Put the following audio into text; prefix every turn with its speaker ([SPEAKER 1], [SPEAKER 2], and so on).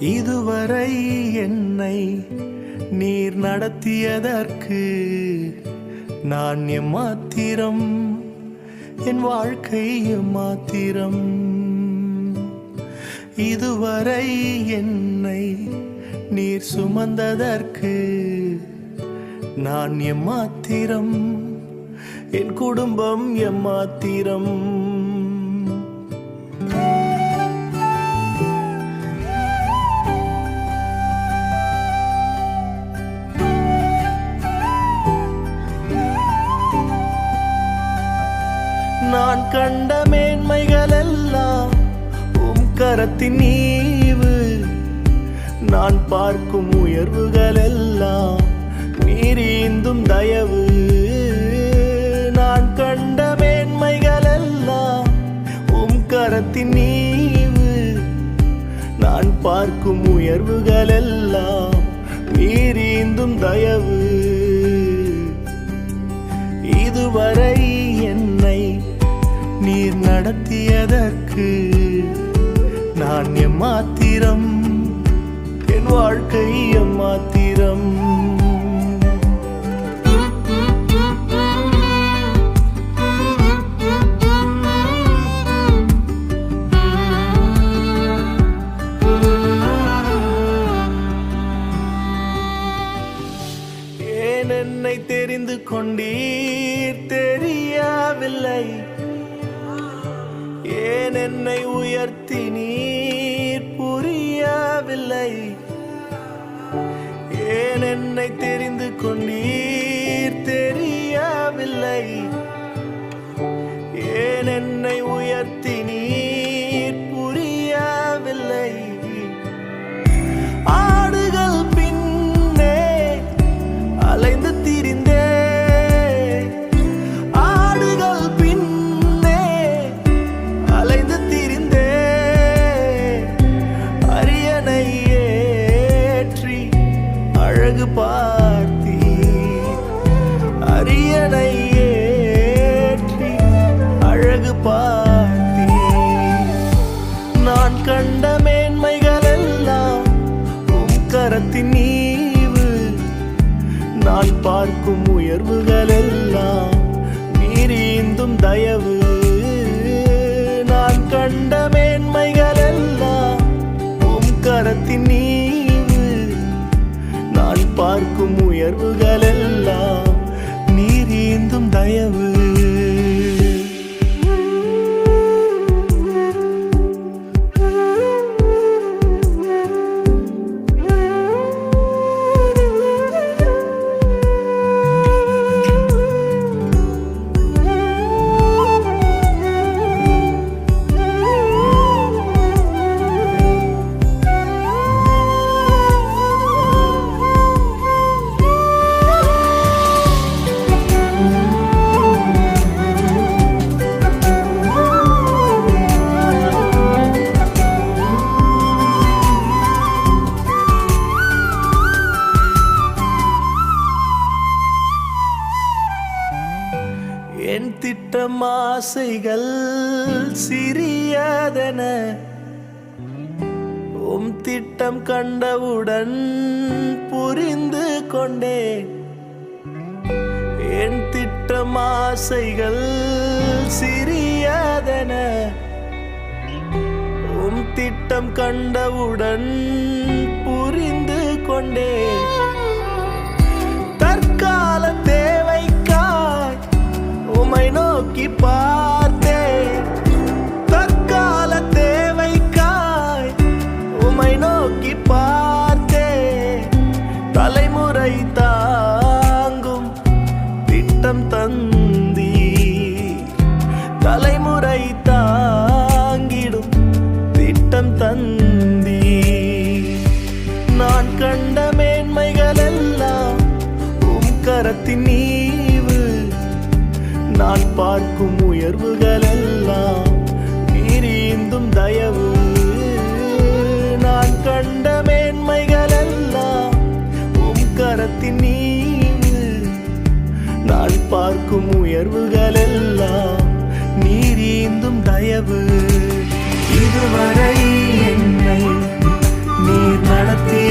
[SPEAKER 1] இதுவரை என்னை நீர் நடத்தியதற்கு நான் எம்மாத்திரம் என் வாழ்க்கை எம்மாத்திரம். இதுவரை என்னை நீர் சுமந்ததற்கு நான் எம்மாத்திரம் என் குடும்பம் எம்மாத்திரம். நான் கண்ட மேன்மைகள் எல்லாம் உம் கரத்தின் நீவு நான் பார்க்கும் உயர்வுகள் எல்லாம் நீரீந்தும் தயவு. நான் கண்ட மேன்மைகள் எல்லாம் உம் கரத்தின் நீவு நான் பார்க்கும் உயர்வுகள் எல்லாம் நீரீந்தும் தயவு. இதுவரை என்னை நீர் நடத்தியதற்கு நான் எம்மாத்திரம்? என் வாழ்க்கை எம்மாத்திரம்? என்னை உயர்த்தி நீர் புரியவில்லை. ஏன் என்னை தெரிந்து கொண்டீர் தெரியவில்லை. ஏன் என்னை உயர்த்தி நான் பார்க்கும் உயர்வுகள் எல்லாம் நீரீந்தும் தயவு. நான் கண்ட மேன்மைகள் எல்லாம் உம் கரத்தின் நீவு. நான் பார்க்கும் உயர்வுகள் எல்லாம் நீரீந்தும் தயவு. என் திட்டம் ஆசைகள் சிறியதென உம் திட்டம் கண்டவுடன் புரிந்து கொண்டேன். என் திட்டம் ஆசைகள் சிறியதென உம் திட்டம் கண்டவுடன் புரிந்து கொண்டேன். உமை நோக்கி பார்த்தே. தற்கால தேவைக்காய் உமை நோக்கி பார்த்தே. தலைமுறை தாங்கும் திட்டம் தந்தி தலைமுறை தாங்கிடும் திட்டம் தந்தி நான் கண்ட மேன்மைகள் எல்லாம் உம் கரத்தின் நீ நான் பார்க்கும் உயர்வுகள் எல்லாம் நீரிந்தும் தயவு. நான் கண்ட மேன்மைகள் எல்லாம் உம் கரத்தின் நீவு நான் பார்க்கும் உயர்வுகள் எல்லாம் நீரிந்தும் தயவு. இதுவரை என்னை நீர் நடத்திய